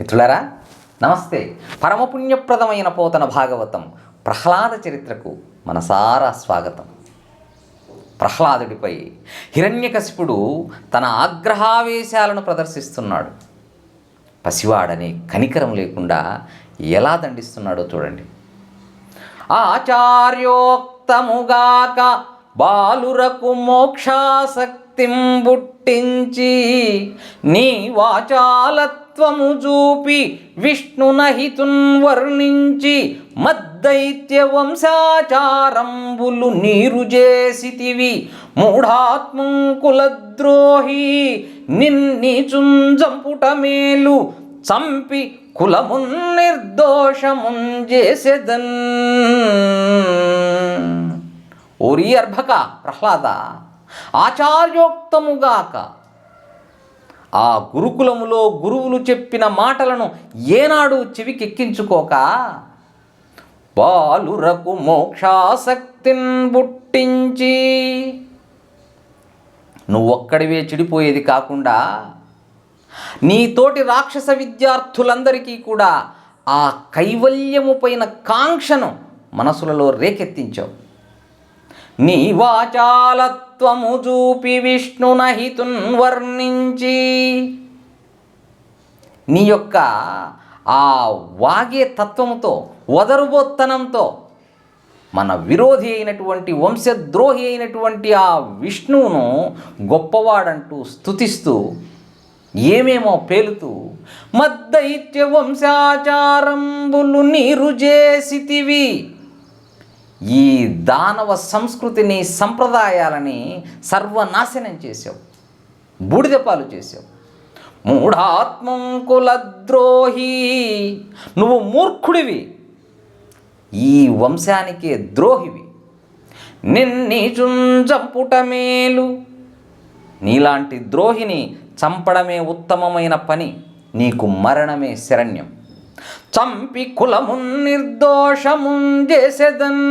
మిత్రులారా నమస్తే. పరమపుణ్యప్రదమైన పోతన భాగవతం ప్రహ్లాద చరిత్రకు మనసారా స్వాగతం. ప్రహ్లాదుడిపై హిరణ్యకశిపుడు తన ఆగ్రహావేశాలను ప్రదర్శిస్తున్నాడు. పసివాడని కనికరం లేకుండా ఎలా దండిస్తున్నాడో చూడండి. ఆచార్యోక్తముగాక బాలురకు మోక్షాసక్తి భక్తింబుట్టించి నీ వాచాలత్వము చూపి విష్ణునహితున్ వర్ణించి మద్దైత్య వంశాచారంబులు నీరు చేసితివి. మూఢాత్మంకులద్రోహి నిన్ని చుంజంపుట మేలు చంపి కులమున్ నిర్దోషమున్ చేసేదన్. ఓరి అర్భక ప్రహ్లాద ఆచార్యోక్తముగాక. ఆ గురుకులములో గురువులు చెప్పిన మాటలను ఏనాడు చెవికెక్కించుకోక బాలురకు మోక్షాసక్తిని బుట్టించి నువ్వొక్కడివే చెడిపోయేది కాకుండా నీతోటి రాక్షస విద్యార్థులందరికీ కూడా ఆ కైవల్యము పైన కాంక్షను మనసులలో రేకెత్తించావు. నీ వాచాలత్వము చూపి విష్ణునహితున్ వర్ణించి. నీ యొక్క ఆ వాగే తత్వముతో వదరుబోత్తనంతో మన విరోధి అయినటువంటి వంశద్రోహి అయినటువంటి ఆ విష్ణువును గొప్పవాడంటూ స్థుతిస్తూ ఏమేమో పేలుతూ మద్దైత్య వంశాచారంబులు నీరు చేసితివి. ఈ దానవ సంస్కృతిని సంప్రదాయాలని సర్వనాశనం చేసావు బూడిదపాలు చేసావు మూఢాత్మంకుల ద్రోహి నువ్వు మూర్ఖుడివి. ఈ వంశానికే ద్రోహివి. నిన్ని చుంచంపుట మేలు నీలాంటి ద్రోహిని చంపడమే ఉత్తమమైన పని. నీకు మరణమే శరణ్యం. చంపి కులమున్ నిర్దోషమున్ చేసేదన్.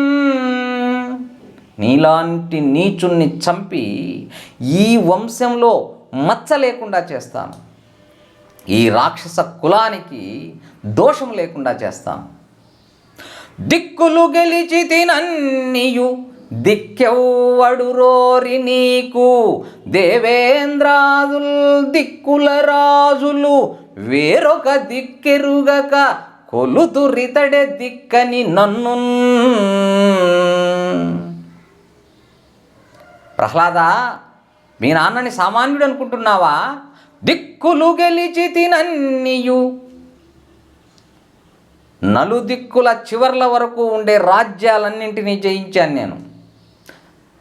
నీలాంటి నీచుణ్ణి చంపి ఈ వంశంలో మచ్చ లేకుండా చేస్తాను. ఈ రాక్షస కులానికి దోషం లేకుండా చేస్తాను. దిక్కులు గెలిచి తినన్నీయు దిక్కెవ్వడు రోరి నీకు. దేవేంద్రాదుల్ దిక్కుల రాజులు వేరొక దిక్కెరుగక కొలుతురితడే దిక్కని నన్ను. ప్రహ్లాద మీ నాన్నని సామాన్యుడు అనుకుంటున్నావా? దిక్కులు గెలిచి తినన్నియు. నలుదిక్కుల చివర్ల వరకు ఉండే రాజ్యాలన్నింటినీ జయించాను నేను.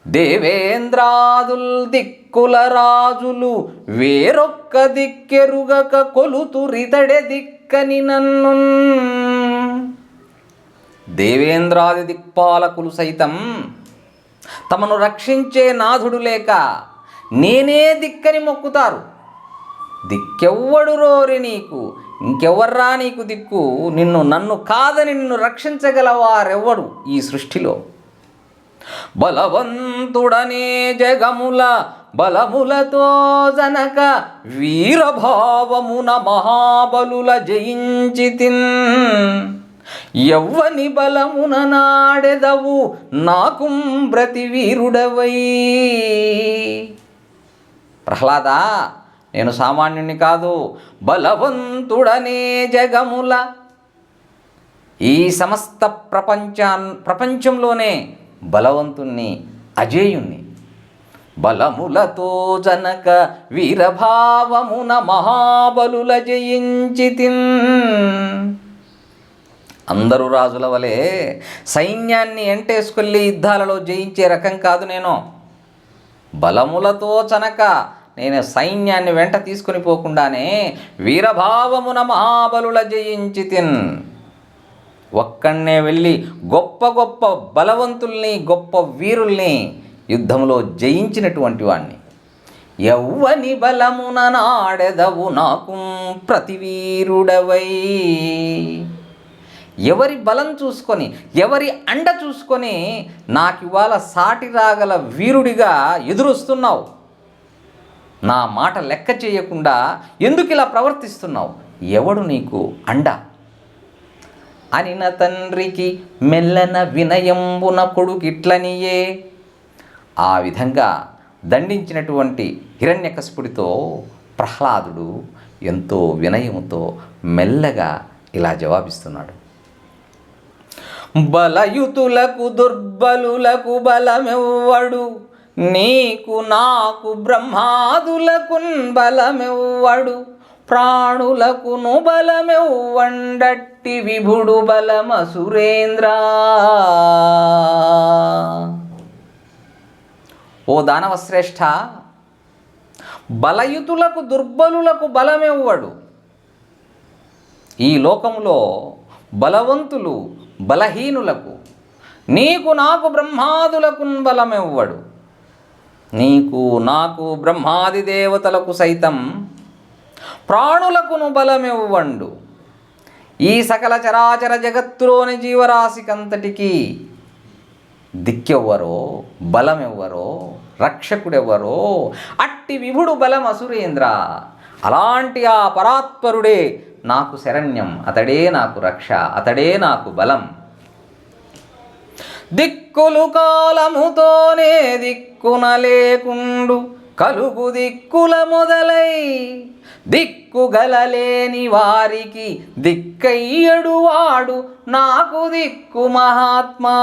దేవేంద్రాదుల్ దిక్కుల రాజులు వేరొక్క దిక్కెరుగక కొలుతురితడే దిక్కని నన్ను. దేవేంద్రాది దిక్పాలకులు సైతం తమను రక్షించే నాథుడు లేక నేనే దిక్కని మొక్కుతారు. దిక్కెవ్వడు రోరి నీకు ఇంకెవర్రా నీకు దిక్కు? నిన్ను నన్ను కాదని నిన్ను రక్షించగలవారెవ్వడు ఈ సృష్టిలో. బలవంతుడనే జగముల బలములతో జనక వీరభావమున మహాబలుల జయించి తిన్ ఎవ్వని బలమున నాడెదవు నాకు ప్రతి వీరుడవై ప్రహ్లాద నేను సామాన్యుని కాదు బలవంతుడనే జగముల. ఈ సమస్త ప్రపంచాన్ ప్రపంచంలోనే బలవంతుణ్ణి అజేయుణ్ణి. బలములతో జనక వీరభావమున మహాబలుల జయించితిన్. అందరూ రాజుల వలె సైన్యాన్ని ఎంటేసుకెళ్ళి యుద్ధాలలో జయించే రకం కాదు నేను. బలములతో చనక నేను సైన్యాన్ని వెంట తీసుకుని పోకుండానే వీరభావమున మహాబలుల జయించి తిన్ ఒక్కడనే వెళ్ళి గొప్ప గొప్ప బలవంతుల్ని గొప్ప వీరుల్ని యుద్ధంలో జయించినటువంటి వాణ్ణి. ఎవ్వని బలమున నాడెదవు నాకు ప్రతివీరుడవై. ఎవరి బలం చూసుకొని ఎవరి అండ చూసుకొని నాకు ఇవాళ సాటి రాగల వీరుడిగా ఎదురొస్తున్నావు. నా మాట లెక్క చేయకుండా ఎందుకు ఇలా ప్రవర్తిస్తున్నావు? ఎవడు నీకు అండ? అనిన తండ్రికి మెల్లన వినయంబున కొడుకిట్లనియే. ఆ విధంగా దండించినటువంటి హిరణ్యకస్పుడితో ప్రహ్లాదుడు ఎంతో వినయముతో మెల్లగా ఇలా జవాబిస్తున్నాడు. బలయుతులకు దుర్బలులకు బలమెవ్వడు? నీకు నాకు బ్రహ్మాదులకు బలమెవ్వడు? ప్రాణులకును బలమెవ్వండట్టి విభుడు బలమ సురేంద్ర ఓ దానవశ్రేష్ఠ బలయుతులకు దుర్బలులకు బలమెవ్వడు. ఈ లోకంలో బలవంతులు బలహీనులకు నీకు నాకు బ్రహ్మాదులకు బలమెవ్వడు. నీకు నాకు బ్రహ్మాది దేవతలకు సైతం ప్రాణులకును బలమెవ్వండు. ఈ సకల చరాచర జగత్తులోని జీవరాశికంతటికి దిక్కెవ్వరో బలమెవ్వరో రక్షకుడెవ్వరో అట్టి విభుడు బలం అసురేంద్ర అలాంటి ఆ పరాత్పరుడే నాకు శరణ్యం అతడే నాకు రక్ష అతడే నాకు బలం. దిక్కులు కాలముతోనే దిక్కున లేకుండు కలుగు దిక్కుల మొదలై దిక్కుగలలేని వారికి దిక్కయ్యడు వాడు నాకు దిక్కు మహాత్మా.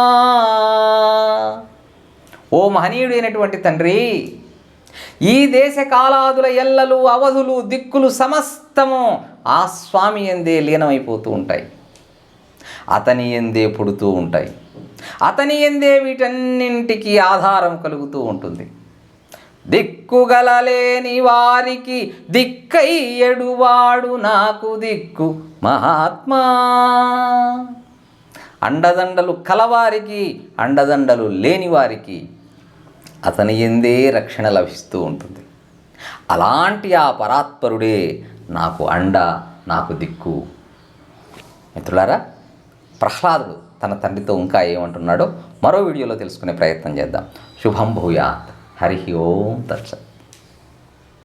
ఓ మహనీయుడైనటువంటి తండ్రి ఈ దేశ కాలాదుల ఎల్లలు అవధులు దిక్కులు సమస్తము ఆ స్వామి ఎందే లీనమైపోతూ ఉంటాయి. అతని ఎందే పుడుతూ ఉంటాయి. అతని ఎందే వీటన్నింటికి ఆధారం కలుగుతూ ఉంటుంది. దిక్కుగలలేని వారికి దిక్కయ్యడువాడు నాకు దిక్కు మహాత్మా. అండదండలు కలవారికి అండదండలు లేని వారికి అతని ఎందే రక్షణ లభిస్తూ ఉంటుంది. అలాంటి ఆ పరాత్పరుడే నాకు అండ నాకు దిక్కు. మిత్రులారా ప్రహ్లాదుడు తన తండ్రితో ఇంకా ఏమంటున్నాడో మరో వీడియోలో తెలుసుకునే ప్రయత్నం చేద్దాం. శుభం భూయాత్. हरिः ओं तत्सत्